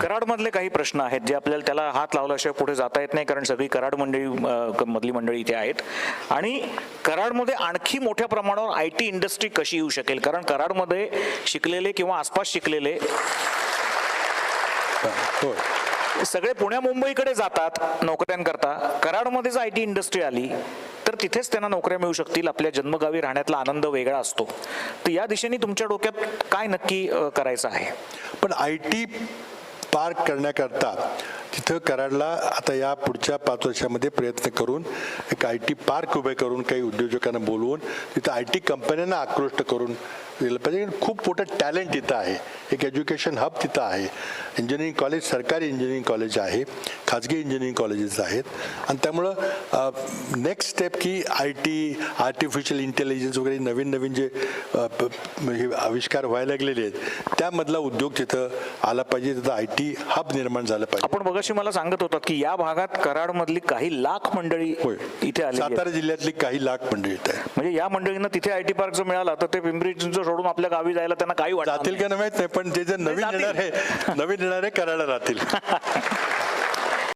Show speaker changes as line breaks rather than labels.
कराडमधले काही प्रश्न आहेत जे आपल्याला त्याला हात लावल्याशिवाय पुढे जाता येत नाही कारण सगळी कराड मंडळी मधली मंडळी इथे आहेत. आणि कराडमध्ये आणखी मोठ्या प्रमाणावर आय टी इंडस्ट्री कशी येऊ शकेल? कारण कराडमध्ये शिकलेले किंवा आसपास शिकलेले सगळे पुण्या मुंबईकडे जातात नोकऱ्यांकरता. कराडमध्ये जर आय टी इंडस्ट्री आली तर तिथेच त्यांना नोकऱ्या मिळू शकतील. आपल्या जन्मगावी राहण्यातला आनंद वेगळा असतो. तर या दिशेने तुमच्या डोक्यात काय नक्की करायचं आहे?
पण आय टी पार्क करण्याकरता तिथं कराडला आता या पुढच्या पाच वर्षामध्ये प्रयत्न करून एक आय टी पार्क उभे करून काही उद्योजकांना बोलवून तिथं आय टी कंपन्यांना आकृष्ट करून दिलं पाहिजे. खूप मोठं टॅलेंट तिथं आहे. एक एज्युकेशन हब तिथं आहे. इंजिनिअरिंग कॉलेज सरकारी इंजिनिअरिंग कॉलेज आहे. खाजगी इंजिनिअरिंग कॉलेजेस आहेत. आणि त्यामुळं नेक्स्ट स्टेप की आय टी आर्टिफिशियल इंटेलिजन्स वगैरे नवीन नवीन जे प- हे आविष्कार व्हायला लागलेले आहेत त्यामधला उद्योग तिथं आला पाहिजे. तिथं आय टी हब निर्माण झालं पाहिजे.
आपण बघाशी मला सांगत होतात की या भागात कराडमधली काही लाख मंडळी
होय.
इथे आली
सातारा जिल्ह्यातली काही लाख मंडळी आहे
म्हणजे या मंडळींना तिथे आय टी पार्क जर मिळाला तर ते पिंपरी चिंचवड सोडून आपल्या गावी जायला त्यांना काही वाटत
जातील का नाही माहीत नाही पण जे जे नवीन
जातील.
येणार आहे नवीन येणार आहे करायला राहतील.